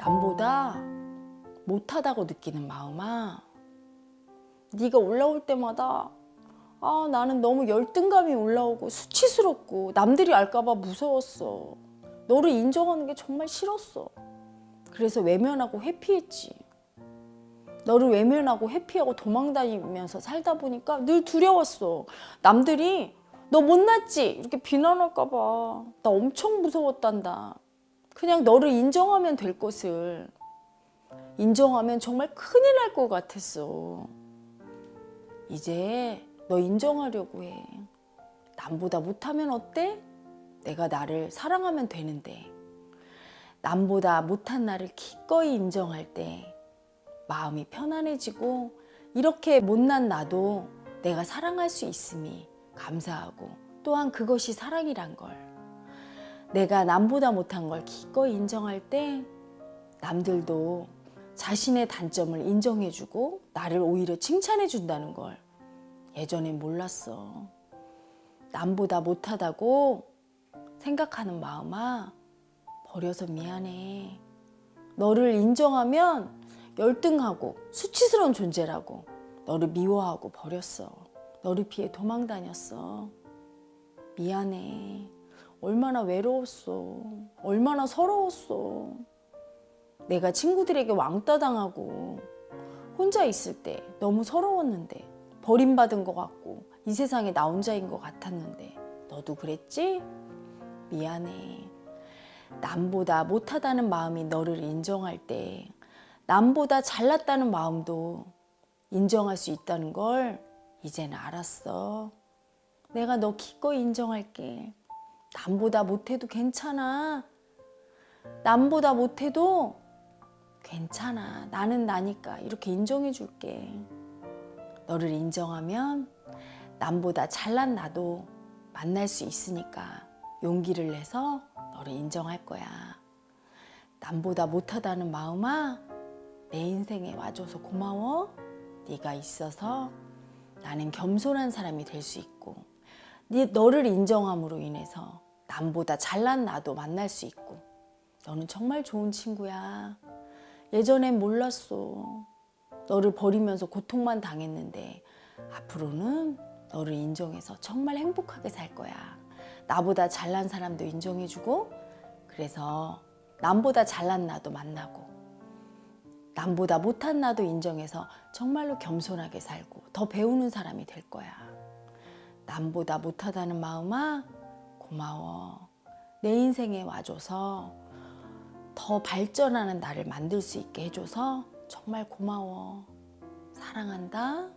남보다 못하다고 느끼는 마음아. 네가 올라올 때마다 아 나는 너무 열등감이 올라오고 수치스럽고 남들이 알까봐 무서웠어. 너를 인정하는 게 정말 싫었어. 그래서 외면하고 회피했지. 너를 외면하고 회피하고 도망다니면서 살다 보니까 늘 두려웠어. 남들이 너 못났지? 이렇게 비난할까봐. 나 엄청 무서웠단다. 그냥 너를 인정하면 될 것을 인정하면 정말 큰일 날 것 같았어. 이제 너 인정하려고 해. 남보다 못하면 어때? 내가 나를 사랑하면 되는데. 남보다 못한 나를 기꺼이 인정할 때 마음이 편안해지고 이렇게 못난 나도 내가 사랑할 수 있음이 감사하고 또한 그것이 사랑이란 걸. 내가 남보다 못한 걸 기꺼이 인정할 때 남들도 자신의 단점을 인정해주고 나를 오히려 칭찬해준다는 걸 예전엔 몰랐어. 남보다 못하다고 생각하는 마음아 버려서 미안해. 너를 인정하면 열등하고 수치스러운 존재라고 너를 미워하고 버렸어. 너를 피해 도망 다녔어. 미안해. 얼마나 외로웠어. 얼마나 서러웠어. 내가 친구들에게 왕따 당하고 혼자 있을 때 너무 서러웠는데 버림받은 것 같고 이 세상에 나 혼자인 것 같았는데 너도 그랬지? 미안해. 남보다 못하다는 마음이 너를 인정할 때 남보다 잘났다는 마음도 인정할 수 있다는 걸 이제는 알았어. 내가 너 기꺼이 인정할게. 남보다 못해도 괜찮아. 남보다 못해도 괜찮아. 나는 나니까 이렇게 인정해 줄게. 너를 인정하면 남보다 잘난 나도 만날 수 있으니까 용기를 내서 너를 인정할 거야. 남보다 못하다는 마음아, 내 인생에 와줘서 고마워. 네가 있어서 나는 겸손한 사람이 될 수 있고, 네 너를 인정함으로 인해서 남보다 잘난 나도 만날 수 있고, 너는 정말 좋은 친구야. 예전엔 몰랐어. 너를 버리면서 고통만 당했는데 앞으로는 너를 인정해서 정말 행복하게 살 거야. 나보다 잘난 사람도 인정해주고 그래서 남보다 잘난 나도 만나고 남보다 못한 나도 인정해서 정말로 겸손하게 살고 더 배우는 사람이 될 거야. 남보다 못하다는 마음아 고마워. 내 인생에 와줘서 더 발전하는 나를 만들 수 있게 해줘서 정말 고마워. 사랑한다.